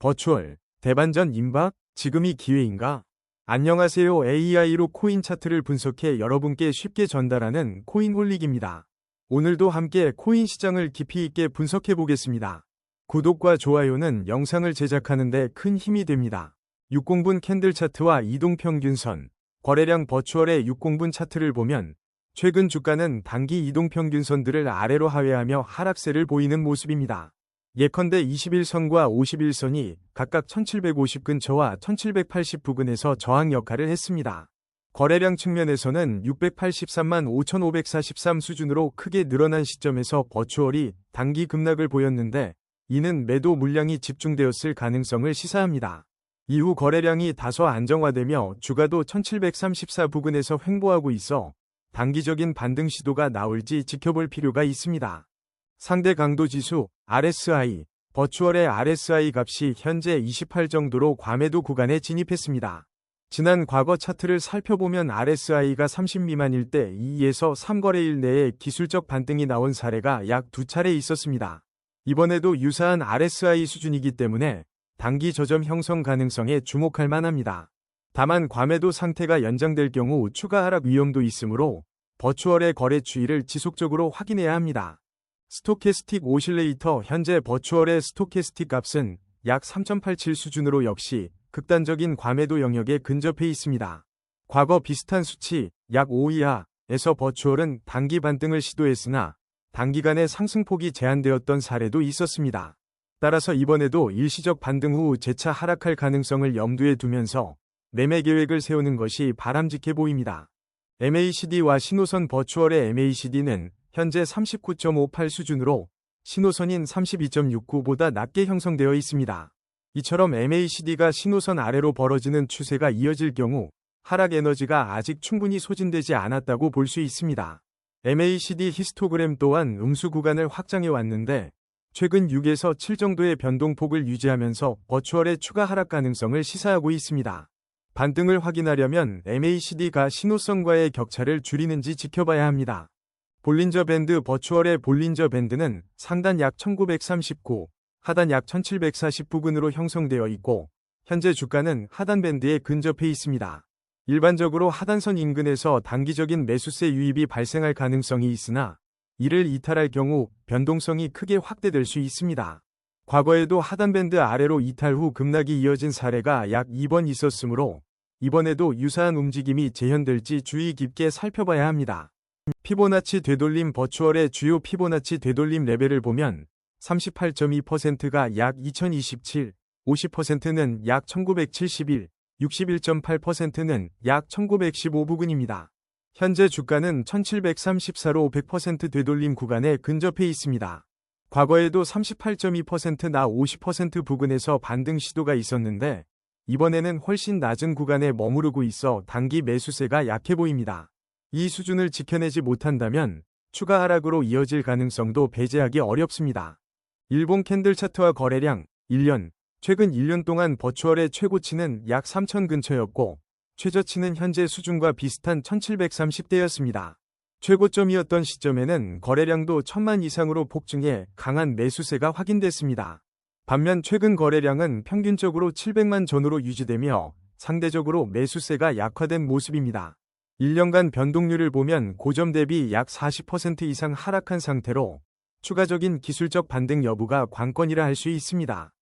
버추얼, 대반전 임박, 지금이 기회인가? 안녕하세요. AI로 코인 차트를 분석해 여러분께 쉽게 전달하는 코인홀릭입니다. 오늘도 함께 코인 시장을 깊이 있게 분석해 보겠습니다. 구독과 좋아요는 영상을 제작하는데 큰 힘이 됩니다. 60분 캔들 차트와 이동평균선, 거래량 버추얼의 60분 차트를 보면 최근 주가는 단기 이동평균선들을 아래로 하회하며 하락세를 보이는 모습입니다. 예컨대 21선과 51선이 각각 1750 근처와 1780 부근에서 저항 역할을 했습니다. 거래량 측면에서는 683만 5543 수준으로 크게 늘어난 시점에서 버추얼이 단기 급락을 보였는데 이는 매도 물량이 집중되었을 가능성을 시사합니다. 이후 거래량이 다소 안정화되며 주가도 1734 부근에서 횡보하고 있어 단기적인 반등 시도가 나올지 지켜볼 필요가 있습니다. 상대 강도 지수 RSI, 버추얼의 RSI 값이 현재 28 정도로 과매도 구간에 진입했습니다. 지난 과거 차트를 살펴보면 RSI가 30 미만일 때 2에서 3거래일 내에 기술적 반등이 나온 사례가 약 두 차례 있었습니다. 이번에도 유사한 RSI 수준이기 때문에 단기 저점 형성 가능성에 주목할 만합니다. 다만 과매도 상태가 연장될 경우 추가 하락 위험도 있으므로 버추얼의 거래 추이를 지속적으로 확인해야 합니다. 스토캐스틱 오실레이터 현재 버추얼의 스토캐스틱 값은 약 3.87 수준으로 역시 극단적인 과매도 영역에 근접해 있습니다. 과거 비슷한 수치 약 5 이하에서 버추얼은 단기 반등을 시도했으나 단기간에 상승폭이 제한되었던 사례도 있었습니다. 따라서 이번에도 일시적 반등 후 재차 하락할 가능성을 염두에 두면서 매매 계획을 세우는 것이 바람직해 보입니다. MACD와 신호선 버추얼의 MACD는 현재 39.58 수준으로 신호선인 32.69보다 낮게 형성되어 있습니다. 이처럼 MACD가 신호선 아래로 벌어지는 추세가 이어질 경우 하락 에너지가 아직 충분히 소진되지 않았다고 볼 수 있습니다. MACD 히스토그램 또한 음수 구간을 확장해 왔는데 최근 6에서 7 정도의 변동폭을 유지하면서 버추얼의 추가 하락 가능성을 시사하고 있습니다. 반등을 확인하려면 MACD가 신호선과의 격차를 줄이는지 지켜봐야 합니다. 볼린저 밴드 버추얼의 볼린저 밴드는 상단 약 1939, 하단 약 1740 부근으로 형성되어 있고 현재 주가는 하단 밴드에 근접해 있습니다. 일반적으로 하단선 인근에서 단기적인 매수세 유입이 발생할 가능성이 있으나 이를 이탈할 경우 변동성이 크게 확대될 수 있습니다. 과거에도 하단 밴드 아래로 이탈 후 급락이 이어진 사례가 약 2번 있었으므로 이번에도 유사한 움직임이 재현될지 주의 깊게 살펴봐야 합니다. 피보나치 되돌림 버추얼의 주요 피보나치 되돌림 레벨을 보면 38.2%가 약 2027, 50%는 약 1971, 61.8%는 약 1915 부근입니다. 현재 주가는 1734로 100% 되돌림 구간에 근접해 있습니다. 과거에도 38.2%나 50% 부근에서 반등 시도가 있었는데 이번에는 훨씬 낮은 구간에 머무르고 있어 단기 매수세가 약해 보입니다. 이 수준을 지켜내지 못한다면 추가 하락으로 이어질 가능성도 배제하기 어렵습니다. 일본 캔들 차트와 거래량 1년 최근 1년 동안 버추얼의 최고치는 약 3천 근처였고 최저치는 현재 수준과 비슷한 1730대였습니다. 최고점이었던 시점에는 거래량도 천만 이상으로 폭증해 강한 매수세가 확인됐습니다. 반면 최근 거래량은 평균적으로 700만 전으로 유지되며 상대적으로 매수세가 약화된 모습입니다. 1년간 변동률을 보면 고점 대비 약 40% 이상 하락한 상태로 추가적인 기술적 반등 여부가 관건이라 할 수 있습니다.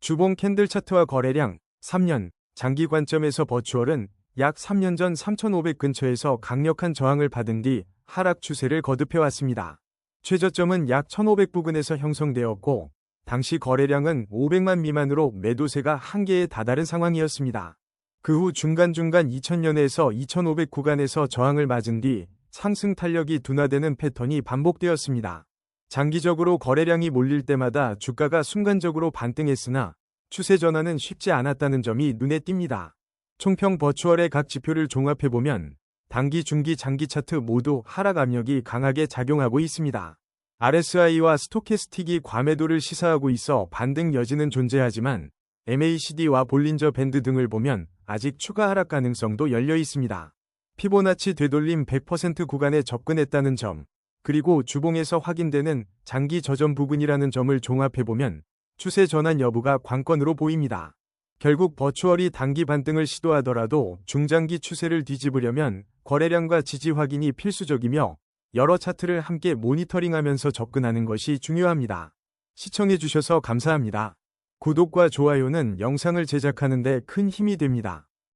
주봉 캔들 차트와 거래량 3년 장기 관점에서 버추얼은 약 3년 전 3,500 근처에서 강력한 저항을 받은 뒤 하락 추세를 거듭해 왔습니다. 최저점은 약 1,500 부근에서 형성되었고 당시 거래량은 500만 미만으로 매도세가 한계에 다다른 상황이었습니다. 그 후 중간중간 2000년에서 2500 구간에서 저항을 맞은 뒤 상승 탄력이 둔화되는 패턴이 반복되었습니다. 장기적으로 거래량이 몰릴 때마다 주가가 순간적으로 반등했으나 추세 전환은 쉽지 않았다는 점이 눈에 띕니다. 총평 버추얼의 각 지표를 종합해보면 단기, 중기, 장기 차트 모두 하락 압력이 강하게 작용하고 있습니다. RSI와 스토캐스틱이 과매도를 시사하고 있어 반등 여지는 존재하지만 MACD와 볼린저 밴드 등을 보면 아직 추가 하락 가능성도 열려 있습니다. 피보나치 되돌림 100% 구간에 접근했다는 점, 그리고 주봉에서 확인되는 장기 저점 부근이라는 점을 종합해보면 추세 전환 여부가 관건으로 보입니다. 결국 버추얼이 단기 반등을 시도하더라도 중장기 추세를 뒤집으려면 거래량과 지지 확인이 필수적이며 여러 차트를 함께 모니터링하면서 접근하는 것이 중요합니다. 시청해주셔서 감사합니다. 구독과 좋아요는 영상을 제작하는 데 큰 힘이 됩니다.